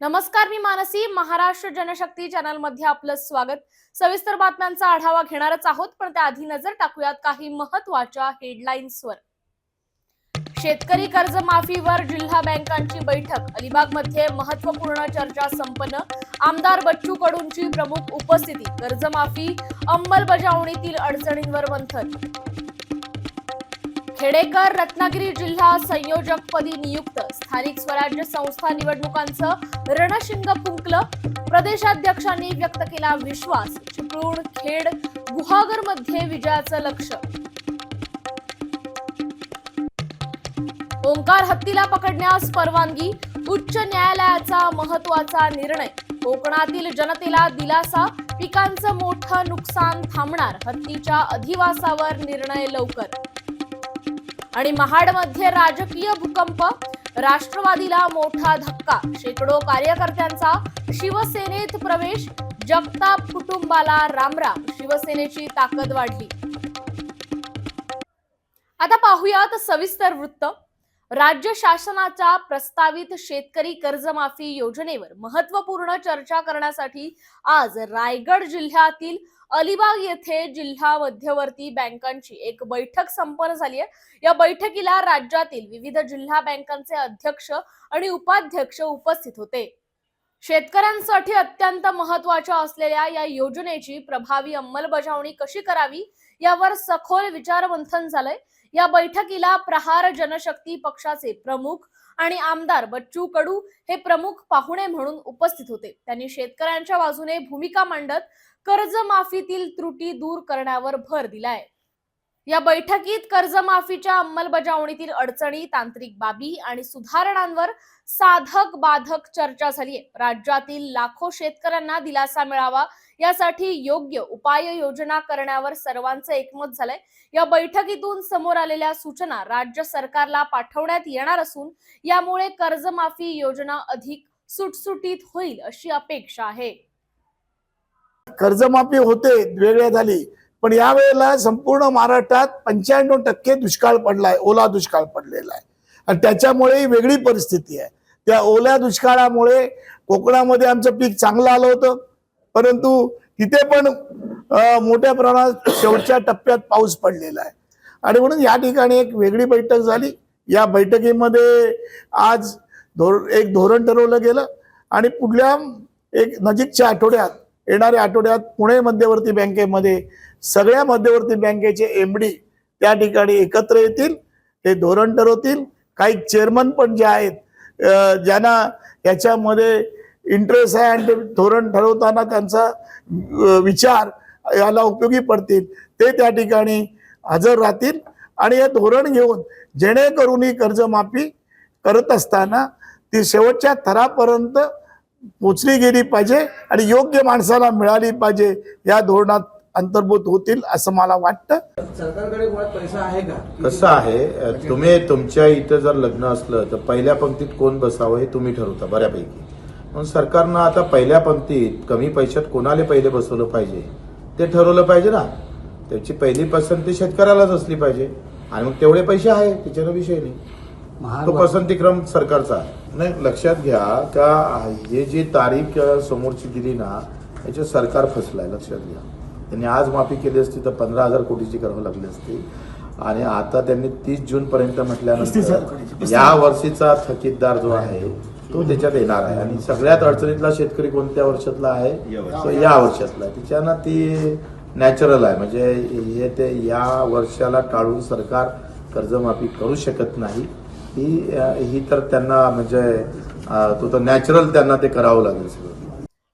नमस्कार मी मानसी. महाराष्ट्र जनशक्ती चॅनलमध्ये आपलं स्वागत. सविस्तर बातम्यांचा आढावा घेणारच आहोत पण त्याआधी नजर टाकूयात काही महत्त्वाच्या हेडलाईन्सवर. शेतकरी कर्जमाफीवर जिल्हा बँकांची बैठक. अलिबागमध्ये महत्त्वपूर्ण चर्चा संपन्न. आमदार बच्चू कडूंची प्रमुख उपस्थिती. कर्जमाफी अंमलबजावणीतील अडचणींवर मंथन. खेडेकर रत्नागिरी जिल्हा संयोजकपदी नियुक्त. स्थानिक स्वराज्य संस्था निवडणुकांचं रणशिंग फुंकलं. प्रदेशाध्यक्षांनी व्यक्त केला विश्वास. चिपळूण खेड गुहागरमध्ये विजयाचं लक्ष. ओंकार हत्तीला पकडण्यास परवानगी उच्च न्यायालयाचा महत्त्वाचा निर्णय. कोकणातील जनतेला दिलासा पिकांचं मोठं नुकसान थांबणार. हत्तीच्या अधिवासावर निर्णय लवकर. आणि महाडमध्ये राजकीय भूकंप राष्ट्रवादीला मोठा धक्का शेकडो कार्यकर्त्यांचा शिवसेनेत प्रवेश जगताप कुटुंबाला रामराम शिवसेनेची ताकद वाढली. आता पाहुयात सविस्तर वृत्त. राज्य शासनाच्या प्रस्तावित शेतकरी कर्जमाफी योजनेवर महत्त्वपूर्ण चर्चा करण्यासाठी आज रायगड जिल्ह्यातील अलिबाग येथे जिल्हा मध्यवर्ती बँकांची एक बैठक संपन्न झाली आहे. या बैठकीला राज्यातील विविध जिल्हा बँकांचे अध्यक्ष आणि उपाध्यक्ष उपस्थित होते. शेतकऱ्यांसाठी अत्यंत महत्त्वाच्या असलेल्या या योजनेची प्रभावी अंमलबजावणी कशी करावी यावर सखोल विचारमंथन झालंय. या बैठकीला प्रहार जनशक्ती पक्षाचे प्रमुख आणि आमदार बच्चू कडू हे प्रमुख पाहुणे म्हणून उपस्थित होते. त्यांनी शेतकऱ्यांच्या बाजूने भूमिका मांडत कर्जमाफीतील त्रुटी दूर करण्यावर भर दिलाय. या बैठकीत कर्जमाफीच्या अंमलबजावणीतील अडचणी तांत्रिक बाबी आणि सुधारणांवर साधक बाधक चर्चा झाली राज्यातील लाखो शेतकऱ्यांना दिलासा मिळावा यासाठी योग्य उपाय योजना करण्यावर सर्वांचं एकमत झालंय. या बैठकीतून समोर आलेल्या सूचना राज्य सरकारला पाठवण्यात येणार असून यामुळे कर्जमाफी योजना अधिक सुटसुटीत होईल अशी अपेक्षा आहे. कर्जमाफी होते वेगळ्या झाली. पण यावेळेला संपूर्ण महाराष्ट्रात पंच्याण्णव टक्के दुष्काळ पडलाय ओला दुष्काळ पडलेला आहे. आणि त्याच्यामुळे वेगळी परिस्थिती आहे. त्या ओल्या दुष्काळामुळे कोकणामध्ये आमचं पीक चांगलं आलं होतं. परंतु तिथे पण मोठ्या प्रमाणात शेवटच्या टप्प्यात पाऊस पडलेला आहे. आणि म्हणून या ठिकाणी एक वेगळी बैठक झाली. या बैठकीमध्ये आज धोर एक धोरण ठरवलं गेलं. आणि पुढल्या एक नजीकच्या आठवड्यात येणाऱ्या आठवड्यात पुणे मध्यवर्ती बँकेमध्ये सगळ्या मध्यवर्ती बँकेचे एम डी त्या ठिकाणी एकत्र येतील. ते धोरण ठरवतील. काही चेअरमन पण जे आहेत ज्यांना याच्यामध्ये इंटरेस्ट आहे आणि ते धोरण ठरवताना त्यांचा विचार याला उपयोगी पडतील. ते त्या ठिकाणी हजर राहतील आणि हे धोरण घेऊन जेणेकरून ही कर्जमाफी करत असताना ती शेवटच्या थरापर्यंत पोचली गेली पाहिजे आणि योग्य माणसाला मिळाली पाहिजे या धोरणात अंतर्भूत होतील असं मला वाटतं. सरकारकडे मुळात पैसा आहे का? कसं आहे? तुम्ही तुमच्या इथं जर लग्न असलं तर पहिल्या पंक्तीत कोण बसावं हे तुम्ही ठरवता बऱ्यापैकी. म्हणून सरकारनं आता पहिल्या पंक्तीत कमी पैशात कोणाला पहिले बसवलं पाहिजे? ते ठरवलं पाहिजे ना. त्याची पहिली पसंती शेतकऱ्यालाच असली पाहिजे. आणि मग तेवढे पैसे आहे त्याच्यानं विषय नाही. तो पसंतीक्रम सरकारचा आहे. नाही लक्षात घ्या का हे जी तारीख समोरची दिली ना याच्यात सरकार फसलाय लक्षात घ्या. त्यांनी आज माफी केली असती तर पंधरा हजार कोटीची करावं लागली असती. आणि आता त्यांनी तीस जून पर्यंत म्हटल्यानंतर या वर्षीचा थकीतदार जो आहे तो त्याच्यात येणार आहे. आणि सगळ्यात अडचणीतला शेतकरी कोणत्या वर्षातला आहे? तो या वर्षातला. आहे तिच्यानं ती नॅचरल आहे. म्हणजे हे ते या वर्षाला टाळून सरकार कर्जमाफी करू शकत नाही. ही ही तर त्यांना म्हणजे तो तर नॅचरल त्यांना ते करावं लागेल सगळं.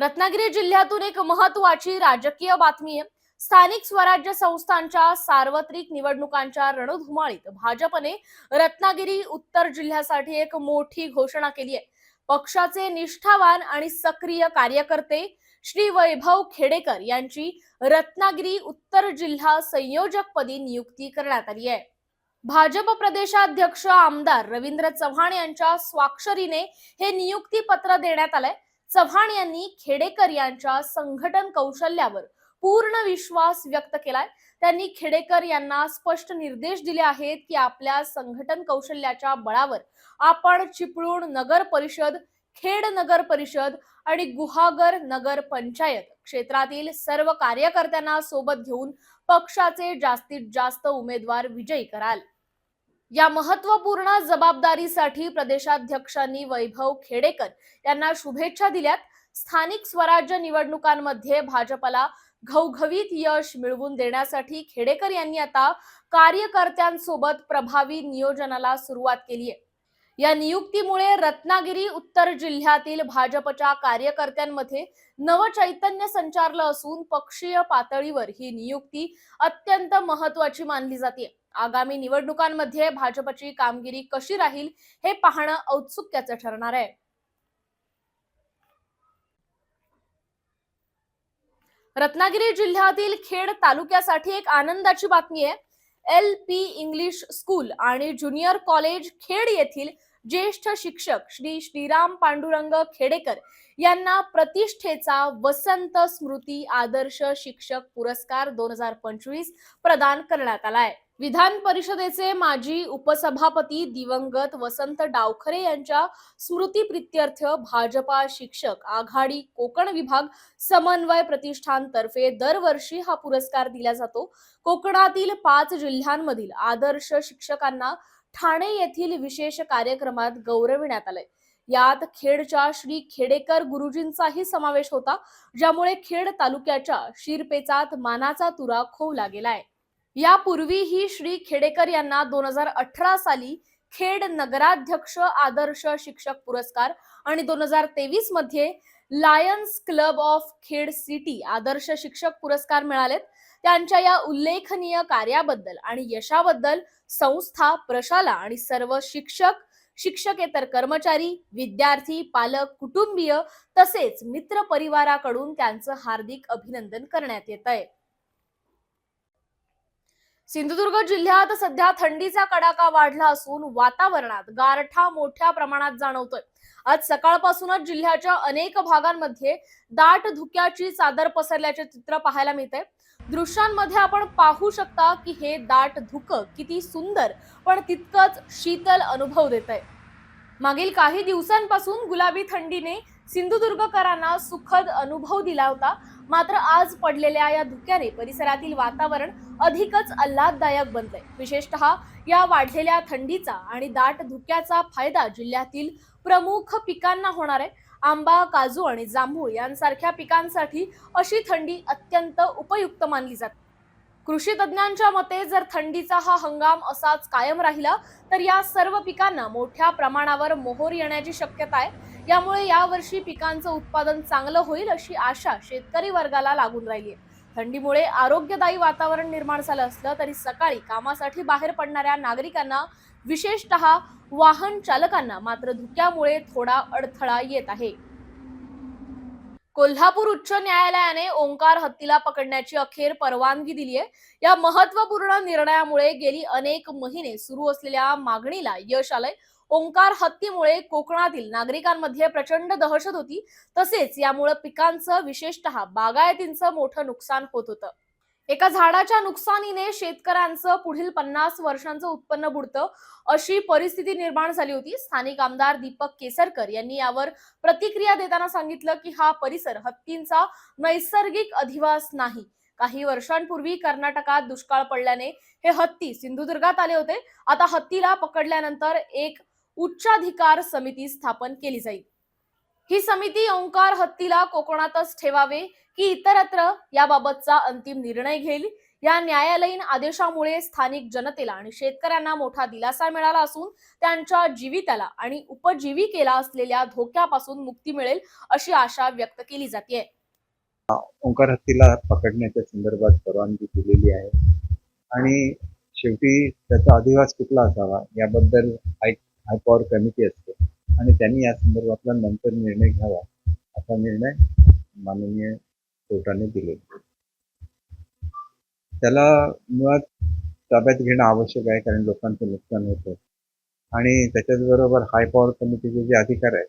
रत्नागिरी जिल्ह्यातून एक महत्वाची राजकीय बातमी आहे. स्थानिक स्वराज्य संस्थांच्या सार्वत्रिक निवडणुकांच्या रणधुमाळीत भाजपने रत्नागिरी उत्तर जिल्ह्यासाठी एक मोठी घोषणा केली आहे. पक्षाचे निष्ठावान आणि सक्रिय कार्यकर्ते श्री वैभव खेडेकर यांची रत्नागिरी उत्तर जिल्हा संयोजकपदी नियुक्ती करण्यात आली आहे. भाजप प्रदेशाध्यक्ष आमदार रवींद्र चव्हाण यांच्या स्वाक्षरीने हे नियुक्ती पत्र देण्यात आलंय. चव्हाण यांनी खेडेकर यांच्या संघटन कौशल्यावर पूर्ण विश्वास व्यक्त केलाय. त्यांनी खेडेकर यांना स्पष्ट निर्देश दिले आहेत की आपल्या संघटन कौशल्याच्या बळावर आपण चिपळूण नगर परिषद खेड नगर परिषद आणि गुहागर नगर पंचायत क्षेत्रातील सर्व कार्यकर्त्यांना सोबत घेऊन पक्षाचे जास्तीत जास्त उमेदवार विजयी कराल. या महत्त्वपूर्ण जबाबदारीसाठी प्रदेशाध्यक्षांनी वैभव खेडेकर यांना शुभेच्छा दिल्यात. स्थानिक स्वराज्य निवडणुकांमध्ये भाजपला घवघवीत यश मिळवून देण्यासाठी खेडेकर यांनी आता कार्यकर्त्यांसोबत प्रभावी नियोजनाला सुरुवात केली आहे. या नियुक्तीमुळे रत्नागिरी उत्तर जिल्ह्यातील भाजपच्या कार्यकर्त्यांमध्ये नवचैतन्य संचारलं असून पक्षीय पातळीवर ही नियुक्ती अत्यंत महत्वाची मानली जाते. आगामी निवडणुकांमध्ये भाजपची कामगिरी कशी राहील हे पाहणं औत्सुक्याचं ठरणार आहे. रत्नागिरी जिल्ह्यातील खेड तालुक्यासाठी एक आनंदाची बातमी आहे. L P English school and junior college Khed येथील ज्येष्ठ शिक्षक श्री श्रीराम पांडुरंग खेडेकर यांना प्रतिष्ठेचा वसंत स्मृती आदर्श शिक्षक पुरस्कार दोन हजार पंचवीस प्रदान करण्यात आलाय विधान परिषदेचे माजी उपसभापती दिवंगत वसंत डावखरे यांच्या स्मृतीप्रित्यर्थ भाजपा शिक्षक आघाडी कोकण विभाग समन्वय प्रतिष्ठानतर्फे दरवर्षी हा पुरस्कार दिला जातो. कोकणातील पाच जिल्ह्यांमधील आदर्श शिक्षकांना ठाणे येथील विशेष कार्यक्रमात गौरविण्यात आलंय. यात खेडच्या श्री खेडेकर गुरुजींचाही समावेश होता ज्यामुळे खेड तालुक्याच्या शिरपेचात मानाचा तुरा खोवला गेलाय. यापूर्वीही श्री खेडेकर यांना दोन हजार अठरा साली खेड नगराध्यक्ष आदर्श शिक्षक पुरस्कार आणि दोन हजार तेवीसमध्ये Lions club of Khed city आदर्श शिक्षक पुरस्कार मिळालेत. त्यांच्या या उल्लेखनीय कार्याबद्दल आणि यशाबद्दल संस्था प्रशाला आणि सर्व शिक्षक शिक्षकेतर कर्मचारी विद्यार्थी पालक कुटुंबीय तसेच मित्र परिवाराकडून त्यांचं हार्दिक अभिनंदन करण्यात येत आहे सिंधुदुर्ग जिल्ह्यात सध्या थंडीचा कडाका वाढला असून वातावरणात गारठा मोठ्या प्रमाणात जाणवतोय. आज सकाळपासूनच जिल्ह्याच्या अनेक भागांमध्ये दाट धुक्याची चादर पसरल्याचे चित्र पाहायला मिळते दृश्यांमध्ये आपण पाहू शकता की हे दाट धुकं किती सुंदर पण तितकंच शीतल अनुभव देत आहे मागील काही दिवसांपासून गुलाबी थंडीने सिंधुदुर्गकरांना सुखद अनुभव दिला होता. मात्र आज पडलेल्या या धुक्याने परिसरातील वातावरण अधिकच आल्हाददायक बनलंय. विशेषतः या वाढलेल्या थंडीचा आणि दाट धुक्याचा फायदा जिल्ह्यातील प्रमुख पिकांना होणार आहे. आंबा काजू आणि जांभूळ यांसारख्या पिकांसाठी अशी थंडी अत्यंत उपयुक्त मानली जाते. कृषी तज्ज्ञांच्या मते जर थंडीचा हा हंगाम असाच कायम राहिला तर या सर्व पिकांना मोठ्या प्रमाणावर मोहोर येण्याची शक्यता आहे. यामुळे यावर्षी पिकांचं उत्पादन चांगलं होईल अशी आशा शेतकरी वर्गाला लागून राहिली आहे. थंडीमुळे आरोग्यदायी वातावरण निर्माण झालं असलं तरी सकाळी कामासाठी बाहेर पडणाऱ्या नागरिकांना विशेषतः वाहन चालकांना मात्र धुक्यामुळे थोडा अडथळा येत आहे. कोल्हापूर उच्च न्यायालयाने ओंकार हत्तीला पकडण्याची अखेर परवानगी दिली आहे. या महत्त्वपूर्ण निर्णयामुळे गेली अनेक महिने सुरू असलेल्या मागणीला यश आलंय. ओंकार हत्तीमुळे कोकणातील नागरिकांमध्ये प्रचंड दहशत होती. तसेच यामुळे पिकांचं विशेषतः बागायतींचं मोठं नुकसान होत होतं. एका झाडाच्या नुकसानीने शेतकऱ्यांचं पुढील पन्नास वर्षांचं उत्पन्न बुडतं अशी परिस्थिती निर्माण झाली होती. स्थानिक आमदार दीपक केसरकर यांनी यावर प्रतिक्रिया देताना सांगितलं की हा परिसर हत्तींचा नैसर्गिक अधिवास नाही. काही वर्षांपूर्वी कर्नाटकात दुष्काळ पडल्याने हे हत्ती सिंधुदुर्गात आले होते. आता हत्तीला पकडल्यानंतर एक उच्चाधिकार समिती स्थापन केली जाईल. ही समिती ओंकार हत्तीला कोकणातच ठेवावे की इतरत्र याबाबतचा अंतिम निर्णय घेईल. या न्यायालयीन आदेशामुळे स्थानिक जनतेला आणि शेतकऱ्यांना मोठा दिलासा मिळाला असून त्यांच्या जीविताला आणि उपजीविकेला असलेल्या धोक्यापासून मुक्ती मिळेल अशी आशा व्यक्त केली जाते ओंकार हत्तीला पकडण्याच्या संदर्भात परवानगी दिलेली आहे. आणि शेवटी त्याचा अधिवास कुठला असावा याबद्दल हाय हायपॉवर कमिटी असते. आणि त्यांनी या संदर्भातला नंतर निर्णय घ्यावा असा निर्णय माननीय कोर्टाने दिलेला त्याला मुळात ताब्यात घेणं आवश्यक आहे कारण लोकांचं नुकसान होतं. आणि त्याच्याच बरोबर हाय पॉवर कमिटीचे जे अधिकार आहेत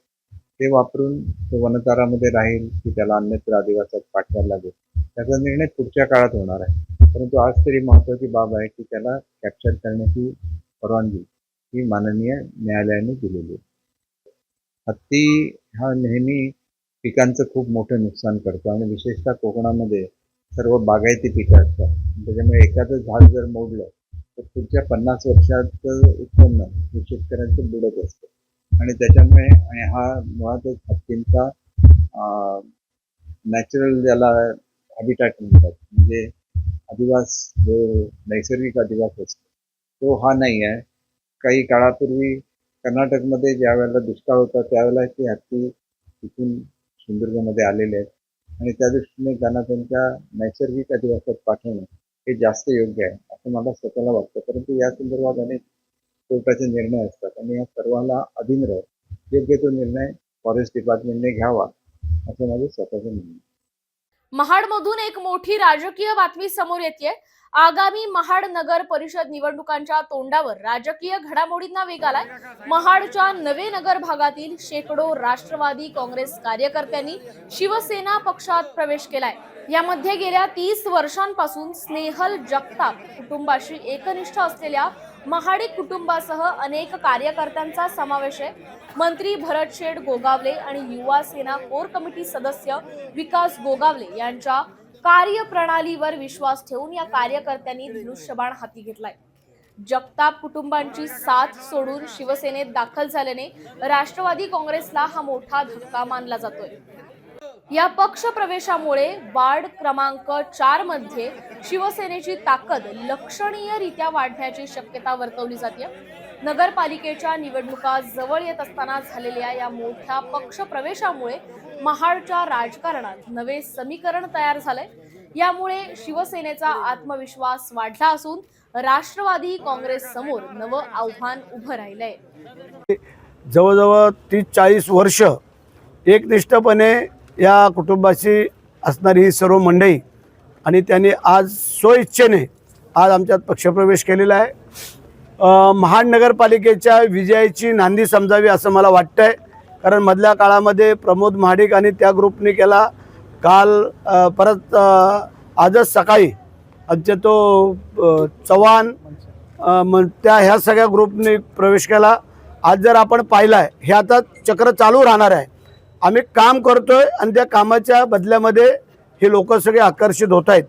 ते वापरून तो वनतारामध्ये राहील की त्याला अन्यत्र आदिवासात पाठवायला लागेल. त्याचा निर्णय पुढच्या काळात होणार आहे. परंतु आज तरी महत्वाची बाब आहे की त्याला कॅप्चर करण्याची परवानगी ही माननीय न्यायालयाने दिलेली आहे. हत्ती हा नेहमी पिकांचं खूप मोठं नुकसान करतो आणि विशेषतः कोकणामध्ये सर्व बागायती पिकं असतात. त्याच्यामुळे एखादं झाड जर मोडलं तर पुढच्या पन्नास वर्षाचं उत्पन्न हे शेतकऱ्यांचं बुडत असतं. आणि त्याच्यामुळे आणि हा मुळातच हत्तींचा नॅचरल ज्याला हॅबिटॅट म्हणतात म्हणजे अधिवास जो नैसर्गिक अधिवास असतो तो हा नाही आहे. काही काळापूर्वी कर्नाटकमध्ये ज्या वेळेला दुष्काळ होता त्यावेळेला ते हत्ती तिथून सिंधुदुर्गमध्ये आलेले आहेत. आणि त्या दृष्टीने त्यांना त्यांच्या नैसर्गिक अधिवासात पाठवणं हे जास्त योग्य आहे असं मला स्वतःला वाटतं. परंतु या संदर्भात अनेक कोर्टाचे निर्णय असतात आणि या सर्वांना अधीन राहत योग्य तो निर्णय फॉरेस्ट डिपार्टमेंटने घ्यावा असं माझं स्वतःचं म्हणणं महाडमधून एक मोठी राजकीय बातमी समोर येते आगामी महाड नगर परिषद निवडणुकांच्या तोंडावर राजकीय घडामोडींना वेग आलाय. महाडच्या नवे नगर भागातील शेकडो राष्ट्रवादी काँग्रेस कार्यकर्त्यांनी शिवसेना पक्षात प्रवेश केलाय. यामध्ये गेल्या तीस वर्षांपासून स्नेहल जगताप कुटुंबाशी एकनिष्ठ असलेल्या महाडिक कुटुंबासह अनेक कार्यकर्त्यांचा समावेश आहे. मंत्री भरत शेठ गोगावले आणि युवा सेना कोर कमिटी सदस्य विकास गोगावले यांच्या कार्यप्रणालीवर विश्वास ठेवून या कार्यकर्त्यांनी धनुष्यबाण हाती घेतलाय. जगताप कुटुंबांची साथ सोडून शिवसेनेत दाखल झाल्याने राष्ट्रवादी काँग्रेसला हा मोठा धक्का मानला जातोय. या पक्ष प्रवेशामुळे वार्ड क्रमांक चारमध्ये शिवसेनेची ताकद लक्षणीयरित्या वाढण्याची शक्यता वर्तवली जाते नगरपालिकेच्या निवडणुका जवळ येत असताना झालेल्या या मोठ्या पक्ष प्रवेशामुळे महाडच्या राजकारणात नवे समीकरण तयार झालंय. यामुळे शिवसेनेचा आत्मविश्वास वाढला असून राष्ट्रवादी काँग्रेस समोर नवं आव्हान उभं राहिलंय. जवळजवळ तीस चाळीस वर्ष एकनिष्ठपणे या कुटुंबाशी असणारी ही सर्व मंडळी आणि त्यांनी आज स्वइच्छेने आज आमच्यात पक्षप्रवेश केलेला आहे. महानगरपालिकेच्या महाड नगरपालिकेच्या विजयाची नांदी समजावी असं मला वाटतं आहे कारण मधल्या काळामध्ये प्रमोद महाडिक आणि त्या ग्रुपने केला. काल परत आजच सकाळी आमच्या तो चव्हाण मग त्या ह्या सगळ्या ग्रुपने प्रवेश केला. आज जर आपण पाहिलं आहे हे आता चक्र चालू राहणार आहे. आम्ही काम करतोय आणि त्या कामाच्या बदल्यामध्ये हे लोक सगळे आकर्षित होत आहेत.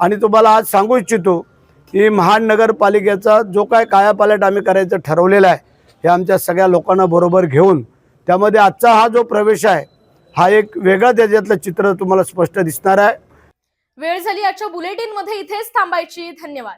आणि तुम्हाला आज सांगू इच्छितो की महानगरपालिकेचा जो काय कायापालट आम्ही करायचं ठरवलेला आहे हे आमच्या सगळ्या लोकांना बरोबर घेऊन त्यामध्ये आजचा हा जो प्रवेश आहे हा एक वेगळा त्याच्यातलं चित्र तुम्हाला स्पष्ट दिसणार आहे. वेळ झाली आजच्या बुलेटिनमध्ये इथेच थांबायची. धन्यवाद.